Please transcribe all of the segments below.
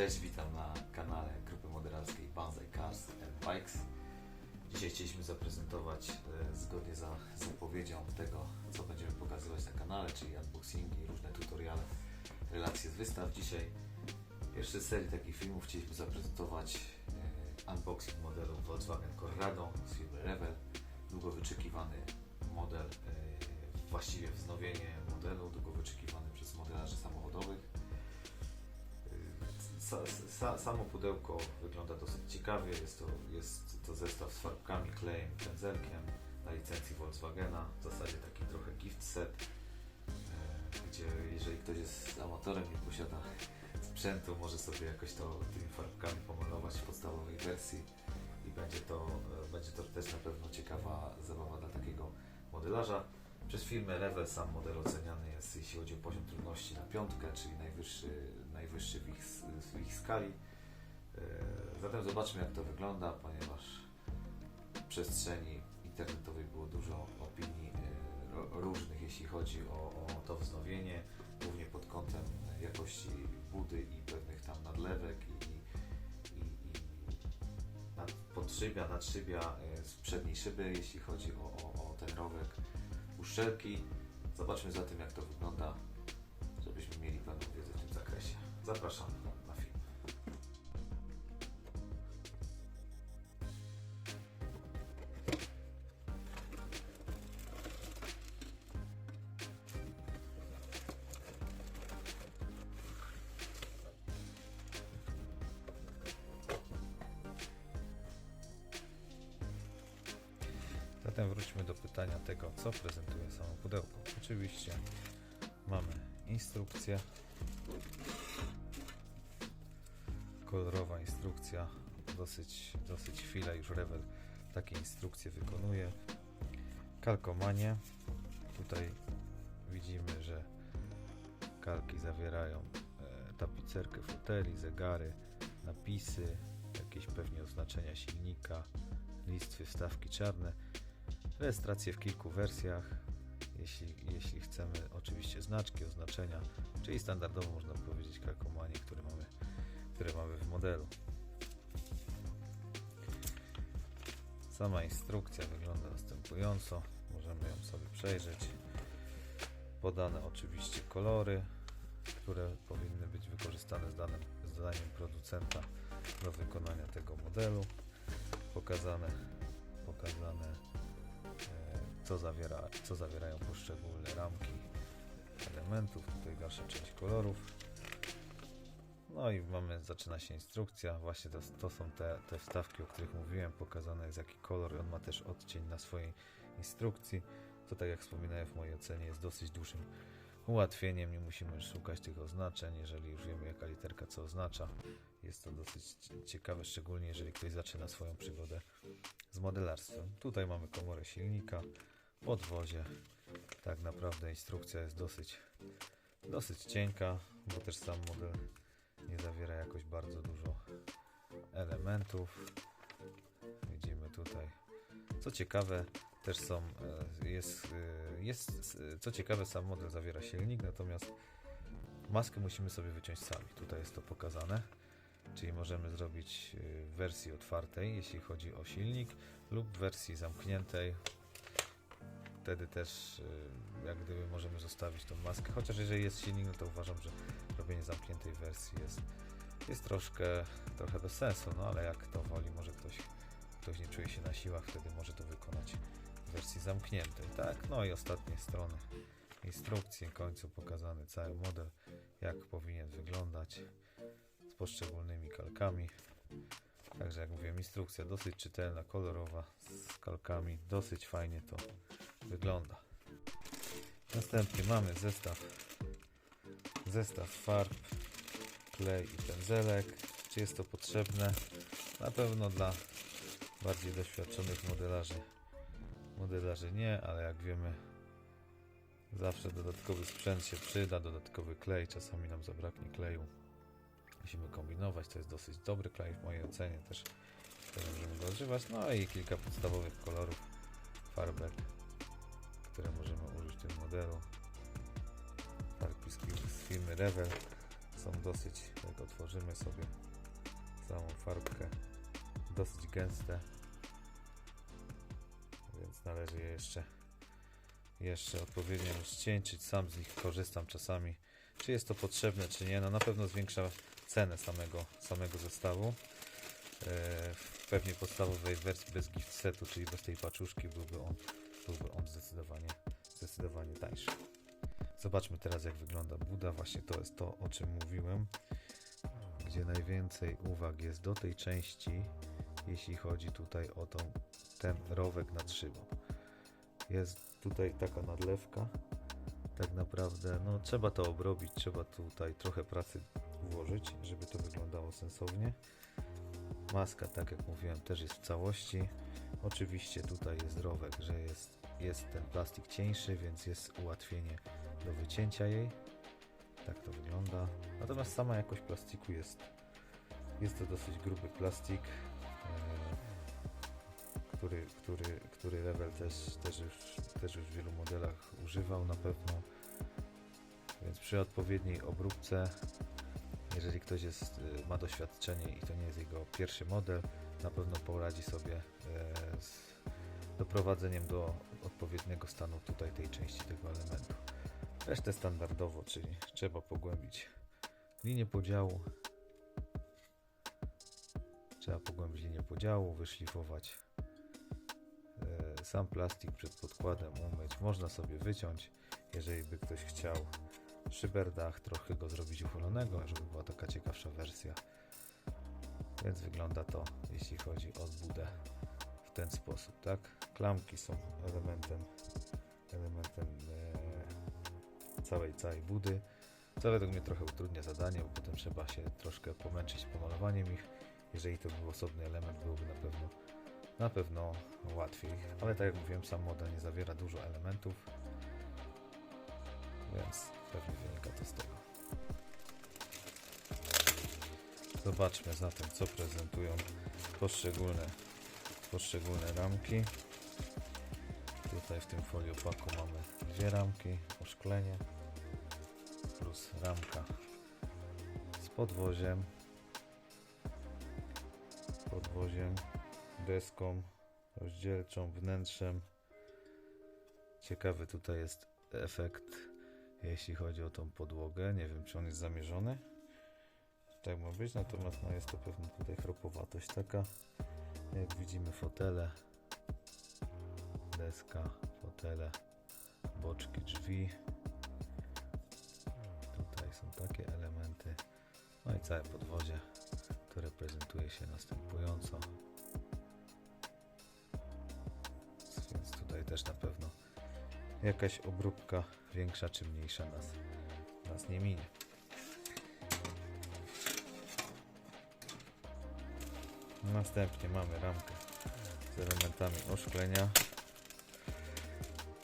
Cześć, witam na kanale grupy modelarskiej Banzai Cars and Bikes. Dzisiaj chcieliśmy zaprezentować e, zgodnie za zapowiedzią tego, co będziemy pokazywać na kanale, czyli unboxingi, różne tutoriale, relacje z wystaw. Dzisiaj pierwszy z serii takich filmów chcieliśmy zaprezentować e, unboxing modelu Volkswagen Corrado z firmy Revel. Długo wyczekiwany model, e, właściwie wznowienie modelu, długo wyczekiwany przez modelarzy samochodowych. Sa, sa, samo pudełko wygląda dosyć ciekawie. Jest to, jest to zestaw z farbkami, klejem, pędzelkiem na licencji Volkswagena. W zasadzie taki trochę gift set, e, gdzie jeżeli ktoś jest amatorem i posiada sprzętu, może sobie jakoś to tymi farbkami pomalować w podstawowej wersji i będzie to, e, będzie to też na pewno ciekawa zabawa dla takiego modelarza. Przez firmę Level sam model oceniany jest, jeśli chodzi o poziom trudności, na piątkę, czyli najwyższy, najwyższy w, ich, w ich skali. E, Zatem zobaczmy, jak to wygląda, ponieważ w przestrzeni internetowej było dużo opinii e, różnych, jeśli chodzi o, o to wznowienie, głównie pod kątem jakości budy i pewnych tam nadlewek i, i, i, i nad, podszybia, nadszybia e, z przedniej szyby, jeśli chodzi o, o, o ten rowek uszczelki. Zobaczmy zatem jak to wygląda, żebyśmy mieli pełną wiedzę w tym zakresie. Zapraszam Zatem wróćmy do pytania tego, co prezentuje samo pudełko. Oczywiście mamy instrukcję, kolorowa instrukcja, dosyć, dosyć chwilę już Revel takie instrukcje wykonuje. Kalkomanie, tutaj widzimy, że kalki zawierają e, tapicerkę foteli, zegary, napisy, jakieś pewnie oznaczenia silnika, listwy, wstawki czarne. Rejestrację w kilku wersjach, jeśli, jeśli chcemy oczywiście znaczki, oznaczenia, czyli standardowo można powiedzieć kalkomanie, które mamy, które mamy w modelu. Sama instrukcja wygląda następująco, możemy ją sobie przejrzeć. Podane oczywiście kolory, które powinny być wykorzystane z danym, z zadaniem producenta do wykonania tego modelu. Pokazane, pokazane co, zawiera, co zawierają poszczególne ramki elementów, tutaj dalsza część kolorów. No i mamy, zaczyna się instrukcja, właśnie to, to są te, te wstawki, o których mówiłem, pokazane jest jaki kolor, on ma też odcień na swojej instrukcji, co tak jak wspominałem w mojej ocenie jest dosyć dużym ułatwieniem, nie musimy już szukać tych oznaczeń, jeżeli już wiemy jaka literka co oznacza. Jest to dosyć cie- ciekawe, szczególnie jeżeli ktoś zaczyna swoją przygodę z modelarstwem. Tutaj mamy komorę silnika, podwozie. Tak naprawdę instrukcja jest dosyć, dosyć cienka, bo też sam model nie zawiera jakoś bardzo dużo elementów. Widzimy tutaj. Co ciekawe, też są, e, jest, e, jest, co ciekawe, sam model zawiera silnik, natomiast maskę musimy sobie wyciąć sami. Tutaj jest to pokazane. Czyli możemy zrobić e, w wersji otwartej, jeśli chodzi o silnik, lub w wersji zamkniętej. Wtedy też e, jak gdyby możemy zostawić tą maskę. Chociaż jeżeli jest silnik, no to uważam, że robienie zamkniętej wersji jest, jest troszkę, trochę bez sensu, no ale jak kto woli, może ktoś, ktoś nie czuje się na siłach, wtedy może to wykonać wersji zamkniętej. Tak, no i ostatnie strony instrukcji, w końcu pokazany cały model, jak powinien wyglądać z poszczególnymi kalkami. Także jak mówiłem, instrukcja dosyć czytelna, kolorowa, z kalkami, dosyć fajnie to wygląda. Następnie mamy zestaw zestaw farb, klej i pędzelek. Czy jest to potrzebne? Na pewno dla bardziej doświadczonych modelarzy. Modelarzy nie, ale jak wiemy, zawsze dodatkowy sprzęt się przyda, dodatkowy klej, czasami nam zabraknie kleju. Musimy kombinować, to jest dosyć dobry klej w mojej ocenie, też, też możemy go używać. No i kilka podstawowych kolorów farbek, które możemy użyć w tym modelu. Farbki z firmy Revel są dosyć, jak otworzymy sobie całą farbkę, dosyć gęste, należy je jeszcze, jeszcze odpowiednio rozcieńczyć. Sam z nich korzystam czasami. Czy jest to potrzebne, czy nie? No na pewno zwiększa cenę samego, samego zestawu. E, w pewnie podstawowej wersji bez gift setu, czyli bez tej paczuszki byłby on, byłby on zdecydowanie, zdecydowanie tańszy. Zobaczmy teraz jak wygląda Buda. Właśnie to jest to o czym mówiłem, gdzie najwięcej uwag jest do tej części, jeśli chodzi tutaj o tą, ten rowek nad szybą. Jest tutaj taka nadlewka. Tak naprawdę, no trzeba to obrobić, trzeba tutaj trochę pracy włożyć, żeby to wyglądało sensownie. Maska, tak jak mówiłem, też jest w całości. Oczywiście tutaj jest rowek, że jest, jest ten plastik cieńszy, więc jest ułatwienie do wycięcia jej. Tak to wygląda. Natomiast sama jakość plastiku jest, jest to dosyć gruby plastik, który, który, który Rewel też, też, już, też już w wielu modelach używał na pewno. Więc przy odpowiedniej obróbce jeżeli ktoś jest, y, ma doświadczenie i to nie jest jego pierwszy model, na pewno poradzi sobie e, z doprowadzeniem do odpowiedniego stanu tutaj tej części tego elementu. Resztę standardowo, czyli trzeba pogłębić linię podziału. Trzeba pogłębić linię podziału, wyszlifować sam plastik przed podkładem, umyć. Można sobie wyciąć, jeżeli by ktoś chciał szyberdach, trochę go zrobić uchylonego, żeby była taka ciekawsza wersja. Więc wygląda to, jeśli chodzi o budę w ten sposób, tak? Klamki są elementem, elementem e, całej, całej budy. Co według mnie trochę utrudnia zadanie, bo potem trzeba się troszkę pomęczyć pomalowaniem ich. Jeżeli to był osobny element, byłoby na pewno, na pewno łatwiej. Ale tak jak mówiłem, sam model nie zawiera dużo elementów, więc pewnie wynika to z tego. Zobaczmy zatem, co prezentują poszczególne, poszczególne ramki. Tutaj w tym foliopaku mamy dwie ramki, oszklenie plus ramka z podwoziem, podwoziem, deską rozdzielczą, wnętrzem. Ciekawy tutaj jest efekt jeśli chodzi o tą podłogę. Nie wiem, czy on jest zamierzony. Tak ma być, natomiast no, jest to pewna tutaj chropowatość taka. Jak widzimy fotele, deska, fotele, boczki drzwi. Tutaj są takie elementy. No i całe podwozie, które prezentuje się następująco. Też na pewno jakaś obróbka większa czy mniejsza nas, nas nie minie. Następnie mamy ramkę z elementami oszklenia.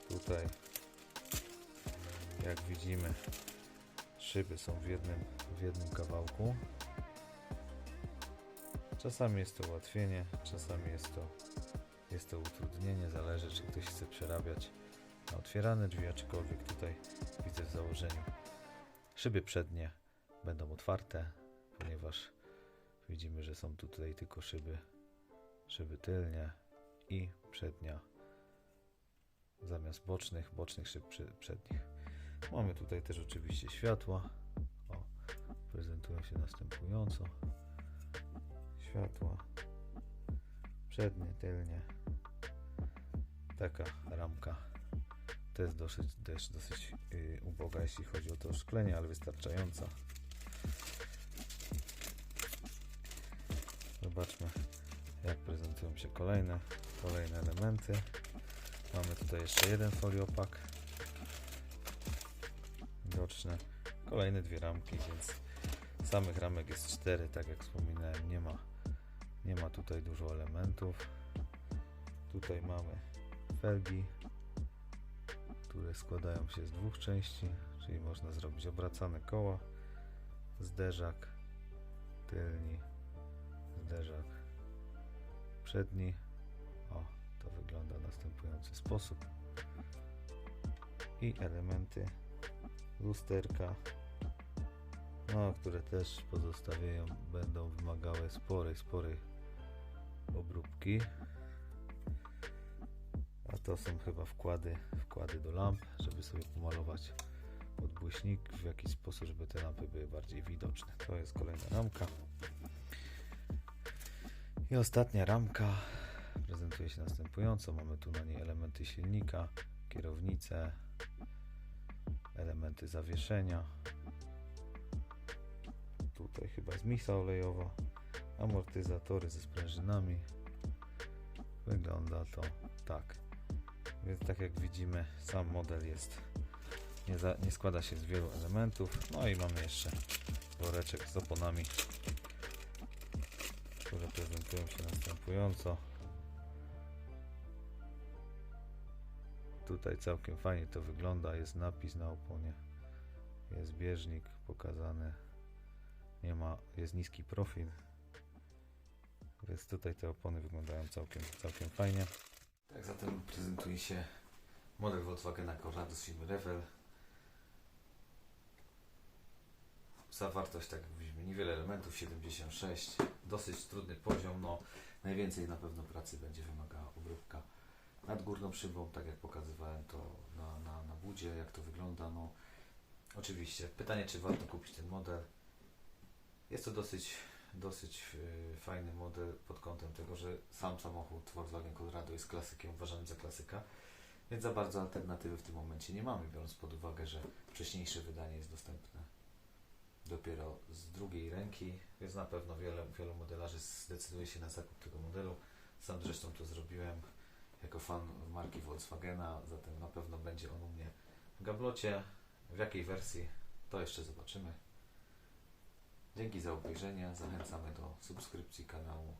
Tutaj, jak widzimy, szyby są w jednym, w jednym kawałku. Czasami jest to ułatwienie, czasami jest to, jest to utrudnienie, zależy czy ktoś chce przerabiać na otwierane drzwi, aczkolwiek tutaj widzę w założeniu szyby przednie będą otwarte, ponieważ widzimy, że są tutaj tylko szyby, szyby tylnie i przednia zamiast bocznych, bocznych szyb przednich. Mamy tutaj też oczywiście światła. O, prezentują się następująco. Światła przednie, tylnie. Taka ramka jest dosyć, też dosyć yy, uboga, jeśli chodzi o to szklenie, ale wystarczająca. Zobaczmy, jak prezentują się kolejne, kolejne elementy. Mamy tutaj jeszcze jeden foliopak widoczny. Kolejne dwie ramki, więc samych ramek jest cztery, tak jak wspominałem, nie ma, nie ma tutaj dużo elementów. Tutaj mamy felgi które składają się z dwóch części, czyli można zrobić obracane koła, zderzak tylni, zderzak przedni. O, to wygląda w następujący sposób. I elementy lusterka no, które też pozostawiają, będą wymagały sporej, sporej obróbki. A to są chyba wkłady, wkłady do lamp, żeby sobie pomalować odbłyśnik w jakiś sposób, żeby te lampy były bardziej widoczne. To jest kolejna ramka. I ostatnia ramka prezentuje się następująco. Mamy tu na niej elementy silnika, kierownicę, elementy zawieszenia. Tutaj chyba jest misa olejowa, amortyzatory ze sprężynami. Wygląda to tak. Więc tak jak widzimy, sam model jest nie, za, nie składa się z wielu elementów. No i mamy jeszcze woreczek z oponami, które prezentują się następująco. Tutaj całkiem fajnie to wygląda. Jest napis na oponie. Jest bieżnik pokazany. Nie ma, jest niski profil. Więc tutaj te opony wyglądają całkiem, całkiem fajnie. Tak zatem prezentuje się model Volkswagena Corrado z Revel. Zawartość, tak jak mówiliśmy, niewiele elementów, 76. Dosyć trudny poziom, no najwięcej na pewno pracy będzie wymagała obróbka nad górną szybą, tak jak pokazywałem to na, na, na budzie, jak to wygląda. No, oczywiście, pytanie, czy warto kupić ten model. Jest to dosyć, dosyć yy, fajny model pod kątem tego, że sam samochód Volkswagen Colorado jest klasykiem, uważany za klasyka, więc za bardzo alternatywy w tym momencie nie mamy, biorąc pod uwagę, że wcześniejsze wydanie jest dostępne dopiero z drugiej ręki, więc na pewno wiele, wielu modelarzy zdecyduje się na zakup tego modelu. Sam zresztą to zrobiłem jako fan marki Volkswagena, zatem na pewno będzie on u mnie w gablocie. W jakiej wersji, to jeszcze zobaczymy. Dzięki za obejrzenie, zachęcamy do subskrypcji kanału,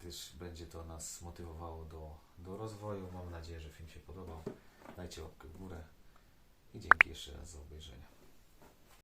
gdyż będzie to nas motywowało do, do rozwoju. Mam nadzieję, że film się podobał. Dajcie łapkę w górę i dzięki jeszcze raz za obejrzenie.